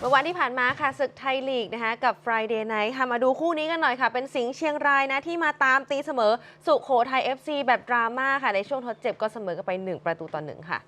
เมื่อวันที่ผ่านมาค่ะศึกไทยลีกนะคะกับ Friday Night ค่ะมาดูคู่นี้กันหน่อยค่ะ เป็นสิงห์เชียงรายนะที่มาตามตีเสมอสุโขทัย FC แบบดราม่าค่ะ ในช่วงทดเจ็บก็เสมอกันไป 1 ประตูต่อ1ค่ะ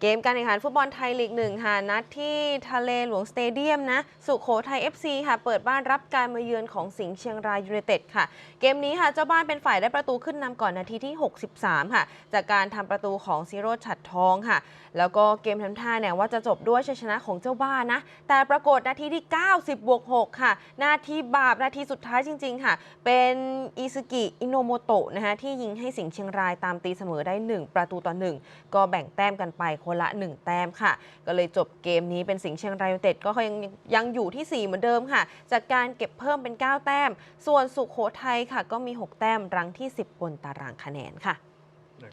เกมการแข่งขันฟุตบอลไทยลีกหนึ่งค่ะนัดที่ทะเลหลวงสเตเดียมนะ สุโขทัย FC ค่ะเปิดบ้านรับการมาเยือนของสิงห์เชียงรายยูไนเต็ดค่ะ เกมนี้ค่ะเจ้าบ้านเป็นฝ่ายได้ประตูขึ้นนำก่อนนาทีที่ 63 ค่ะ จากการทำประตูของซิโรชัดทองค่ะ แล้วก็เกมทำท่าเนี่ยว่าจะจบด้วยชัยชนะของเจ้าบ้านนะ แต่ปรากฏนาทีที่ 90บวก6ค่ะ นาทีบาปนาทีสุดท้ายจริง ๆ ค่ะ เป็นอิซุกิอิโนโมโตะนะคะที่ยิงให้สิงห์เชียงรายตามตีเสมอได้ 1 ประตูต่อ1ก็แบ่งแต้มกันไปคนละ 1 แต้มค่ะ ก็เลยจบเกมนี้เป็นสิงห์เชียงรายยูไนเต็ดก็ยังยังอยู่ที่ 4 เหมือนเดิมค่ะ จากการเก็บเพิ่มเป็น 9 แต้ม ส่วนสุโขทัยค่ะ ก็มี 6 แต้มรังที่ 10 บนตารางคะแนนค่ะ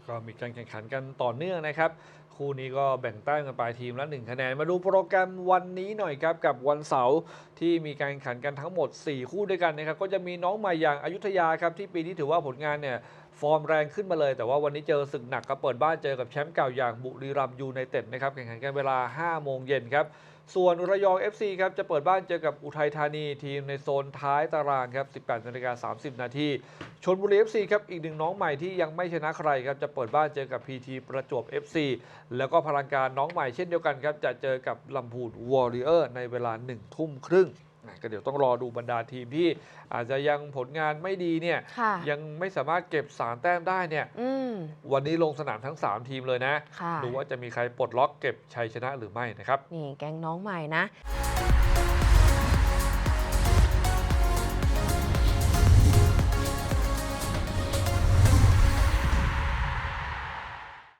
ก็มีการแข่งขันกันต่อเนื่องนะครับ คู่นี้ก็แบ่งแต้มกันไปทีมละ1คะแนน มาดูโปรแกรมวันนี้หน่อยครับ กับวันเสาร์ที่มีการแข่งขันกันทั้งหมด 4 คู่ด้วยกันนะครับ ก็จะมีน้องใหม่อย่างอายุทยาครับที่ปีนี้ถือว่าผลงานเนี่ยฟอร์มแรงขึ้นมาเลย แต่ว่าวันนี้เจอศึกหนักก็เปิดบ้านเจอกับแชมป์เก่าอย่างบุรีรัมย์ยูไนเต็ดนะครับแข่งขันกันเวลา 5 โมงเย็นครับส่วนระยอง FC ครับจะเปิดบ้านเจอกับอุทัยธานีทีมในโซนท้ายตารางครับ 18นาฬิกา30 นาทีชนบุรี FC ครับอีกหนึ่งน้องใหม่ที่ยังไม่ชนะใครครับจะเปิดบ้านเจอกับ PT ประจวบ FC แล้วก็พลังการน้องใหม่เช่นเดียวกันครับจะเจอกับลำพูนวอริเออร์ในเวลา 1 ทุ่มครึ่ง ก็เดี๋ยวต้องรอดูบรรดาทีมที่อาจจะยังผลงานไม่ดีเนี่ยค่ะยังไม่สามารถเก็บสามแต้มได้เนี่ยอืมวันนี้ลงสนามทั้ง 3 ทีมเลยนะค่ะดูว่าจะมีใครปลดล็อกเก็บชัยชนะหรือไม่นะครับนี่แก๊งน้องใหม่นะ